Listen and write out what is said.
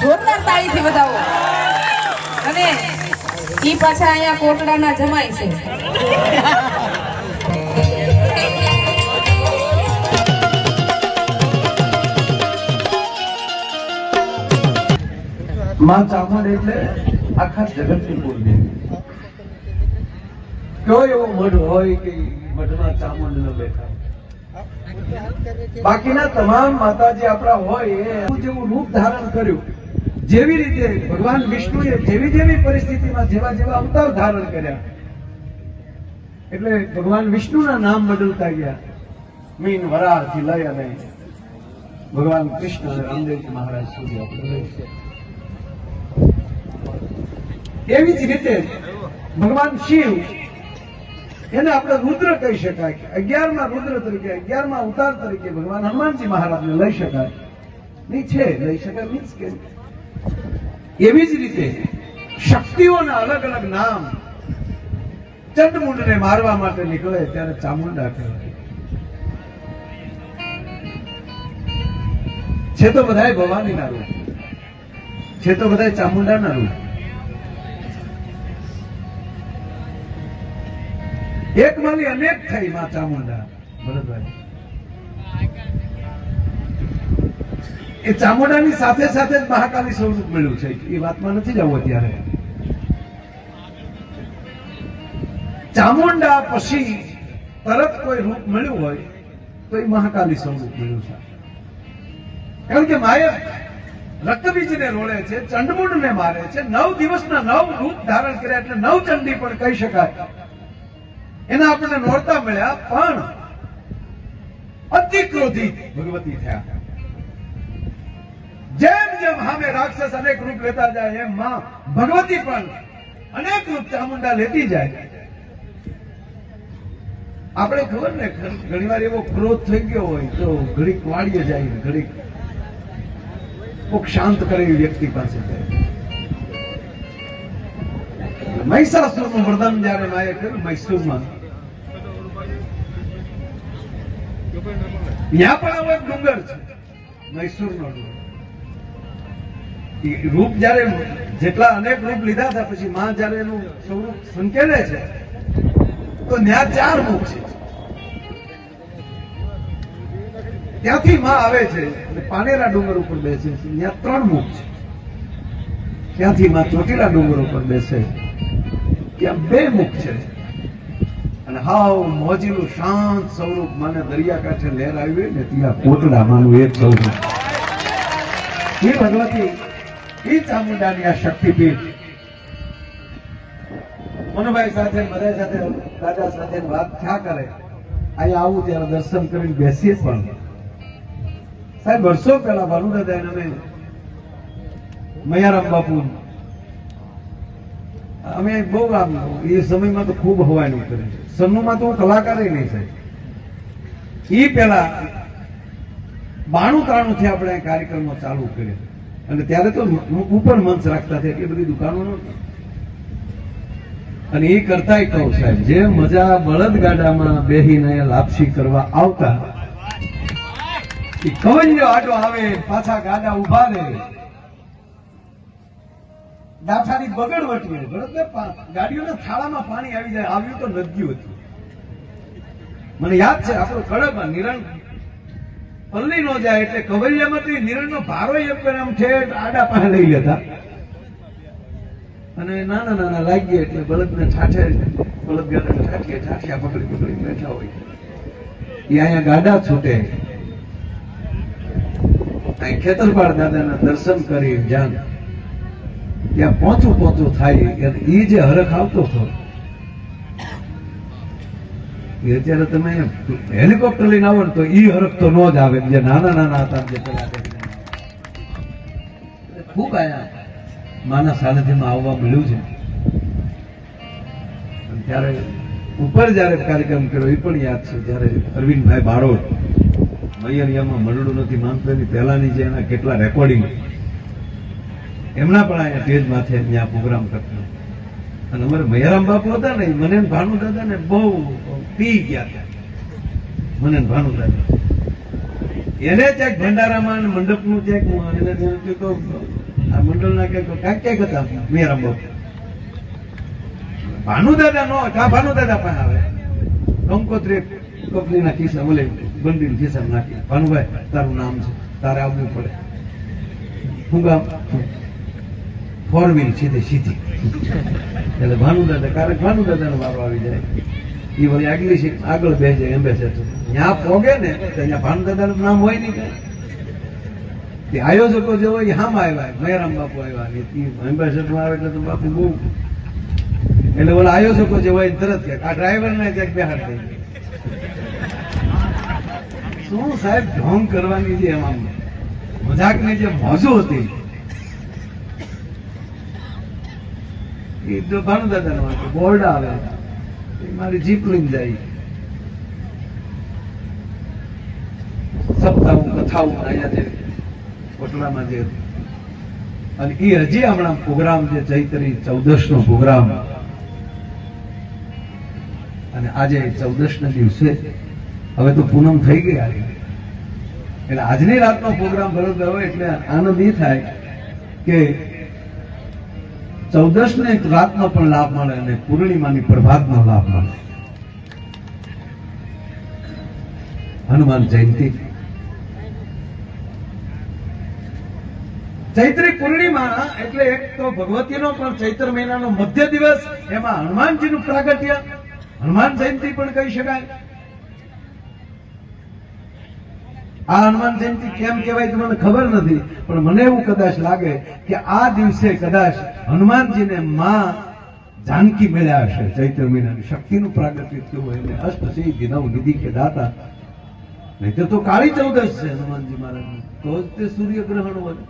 જોરદાર તાળીથી વધાવો અને એ પાછા અહીંયા કોટડાના જમાય છે. માં ચામુંડ એટલે આખા જગતની કુળદેવી. કયો એવો મઢ હોય કે મઢમાં ચામુંડ ન બેઠા. બાકીના તમામ માતાજી આપણા હોય જેવું રૂપ ધારણ કર્યું. જેવી રીતે ભગવાન વિષ્ણુએ જેવી જેવી પરિસ્થિતિમાં જેવા જેવા અવતાર ધારણ કર્યા. એટલે ભગવાન વિષ્ણુના નામ બદલતા ગયા. મીન વરાળથી લઈ અને ભગવાન કૃષ્ણ અને મહારાજ સુધી એવી જ રીતે ભગવાન શિવ એને આપણે રુદ્ર કહી શકાય અગિયારમાં રુદ્ર તરીકે, અગિયારમાં અવતાર તરીકે ભગવાન હનુમાનજી મહારાજને લઈ શકાય. ની છે, લઈ શકાય, મીન્સ કે એવી જ રીતે શક્તિઓના અલગ અલગ નામ ચંડમુંડને મારવા માટે નીકળે ત્યારે ચામુંડા કહેવાય. છે તો બધાય ભવાનીના રૂપ. છે તો બધાય ચામુંડાના રૂપ. એક માલી અનેક થઈ મા ચામુંડા ભરતભાઈ એ ચામુંડાની સાથે સાથે જ મહાકાલી સ્વરૂપ મળ્યું છે. એ વાતમાં નથી જવું અત્યારે. ચામુંડા પછી તરત કોઈ રૂપ મળ્યું હોય તો એ મહાકાલી સ્વરૂપ મળ્યું છે. કારણ કે માએ રક્તબીજને રોળે છે, ચંડમુંડને મારે છે. નવ દિવસના નવ રૂપ ધારણ કર્યા એટલે નવ ચંડી પણ કહી શકાય. એના આપણને નોરતા મળ્યા, પણ અતિ ક્રોધિત ભગવતી થયા. જેમ જેમ સામે રાક્ષસ અનેક રૂપ લેતા જાય, એમ માં ભગવતી પણ અનેક રૂપ ચામુંડા લેતી જાય. આપણે ખબર ને ઘણી વાર એવો ક્રોધ થઈ ગયો હોય તો ઘડીક વાળીએ જાય, ઘડીક કોક શાંત કરે વ્યક્તિ પાસે જાય. મહિષાસુરનું વરદાન જયારે માએ કર્યું, મૈસૂરમાં ત્યાં પણ આવો એક ડુંગર છે, મૈસૂરનો ડુંગર. રૂપ જયારે જેટલા અનેક રૂપ લીધા હતા, પછી માં જયારે એનું સ્વરૂપ સંકેલે છે, તો ત્યાં ચાર મુખ છે. ત્યાંથી માં આવે છે, અને પાનેરા ડુંગર ઉપર બેસે છે. ત્યાં ત્રણ મુખ છે. ત્યાંથી માં ચોટીલા ડુંગર ઉપર બેસે ત્યાં બે મુખ છે. અને હાવ મોજીનું શાંત સ્વરૂપ મને દરિયા કાંઠે લહેર આવી હોય ને ત્યાં કોટડા માનું એક સ્વરૂપ એ ભગવતી એ ચામુંડાની આ શક્તિપીઠ. મનુભાઈ સાથે બધા સાથે દાદા સાથે વાત થયા કરે. અહીંયા આવું ત્યારે દર્શન કરીને બેસીએ પણ. સાહેબ વર્ષો પહેલા ભાનુ દાદા અમે મયારામ બાપુ અમે બહુ આમ, એ સમયમાં તો ખૂબ હવાનું કરે સન્નુમાં તો હું કલાકાર નહીં સાહેબ. એ પહેલા બાણું ત્રાણું થી આપણે કાર્યક્રમો ચાલુ કર્યા. અને ત્યારે તો ઉપર મંચ રાખતા છે એટલી બધી દુકાનો નહોતી. અને એ કરતા કહું સાહેબ, જે મજા બળદગાડામાં બેહીને લાપસી કરવા આવતા, એ કવંજો આડો આવે, પાછા ગાડા ઊભા રહે. ડાઠાની બગડ વટી બરોબર? ગાડીઓના થાળામાં પાણી આવી જાય, આવ્યું તો નદીયું હતું. મને યાદ છે, આપણો કડકમાં નિરણ પલ્લી નો જાય એટલે કવરિયામાંથી નિરણનો ભારો એમ ઠેઠ આડા પાસે લઈ લેતા. અને નાના નાના લાગીએ એટલે બળદને ઠાઠે બળદગાડાને ઠાઠીએ ઠાઠિયા પકડી પકડી બેઠા હોય. એ અહીંયા ગાડા છૂટે. અહીં ખેતરપાળ દાદાના દર્શન કરી જાન ત્યાં પોચું પોચું થાય એ જે હરખ આવતો હતો, એ અત્યારે તમે હેલિકોપ્ટર લઈને આવો ને તો એ હરખ તો નો જ આવે, જે નાના નાના હતા જે પેલા ખૂબ આયા. માના સાનિધ્યમાં આવવા મળ્યું છે. ત્યારે ઉપર જયારે કાર્યક્રમ કર્યો એ પણ યાદ છે, જ્યારે અરવિંદભાઈ બારોટ મૈયરિયામાં મરડું નથી માનતો, એની પહેલાની જે એના કેટલા રેકોર્ડિંગ એમના પણ અહીંયા સ્ટેજ માથે અહીંયા પ્રોગ્રામ કરતા. અને અમારે મયારામ બાપુ હતા ને મને ભાનુ દાદા ને બહુ પી ગયા હતા. મને ભાનુ દાદા. એને ચેક ભંડારામાં મંડપનું ચેક એને ધ્યાનથી તો આ મંડળના કે ક્યાંક ક્યાંક હતા મયારામ બાપુ. ભાનુદાદા નો કા ભાનુદાદા પાસે આવે. કંકોત્રી કંપનીના ખિસ્સા બોલે બંડીલ ખિસ્સા નાખી. ભાનુભાઈ, તારું નામ છે, તારે આવવું પડે. હું ગામ ફોર વ્હીલ સીધી સીધી. એટલે ભાનુદાદા ક્યારેક ભાનુદાદાનો વારો આવી જાય. એ વળી આગલી સીટ આગળ બેસે એમ્બેસેડર ત્યાં પોગે ને, તો ત્યાં ભાનુદાદાનું નામ હોય નહીં કાંઈ. તે આયોજકો જે હોય હામ આવ્યા. મયરામ બાપુ આવ્યા. ને એમ્બેસેડર આવે એટલે તો બાપુ બહુ. એટલે ઓલા આયોજકો જે હોય તરત કે આ ડ્રાઈવર ને ક્યાંક બેહાડ થઈ શું સાહેબ ઢોંગ કરવાની જે એમાં મજાકની જે મોજો હતી. એ તો ભાનુદાદા નો બોર્ડ આવે મારી જીપ લઈને જાય. સપ્તાહ કથાઓ અહીંયા જે કોટલામાં જે અને એ હજી હમણાં પ્રોગ્રામ જે ચૈતરી ચૌદશ નો પ્રોગ્રામ. અને આજે ચૌદશ ના દિવસે હવે તો પૂનમ થઈ ગઈ આવી એટલે આજની રાતનો પ્રોગ્રામ ભરો હોય એટલે આનંદ એ થાય કે ચૌદશ ને રાતનો પણ લાભ મળે અને પૂર્ણિમાની પ્રભાતનો લાભ મળે. હનુમાન જયંતિ. ચૈત્રી પૂર્ણિમા એટલે એક તો ભગવતીનો પણ ચૈત્ર મહિનાનો મધ્ય દિવસ, એમાં હનુમાનજીનું પ્રાગટ્ય. હનુમાન જયંતિ પણ કહી શકાય. આ હનુમાન જયંતિ કેમ કહેવાય મને ખબર નથી, પણ મને એવું કદાચ લાગે કે આ દિવસે કદાચ હનુમાનજીને માં જાનકી મળ્યા હશે, ચૈત્ર મહિનાની શક્તિનું પ્રાગટ્ય થયું હોય એને અષ્ટસિદ્ધિ નવ નિધિ કે દાતા નહીં તો કાળી ચૌદશ છે હનુમાનજી મહારાજ તો જ તે સૂર્યગ્રહણ હોય.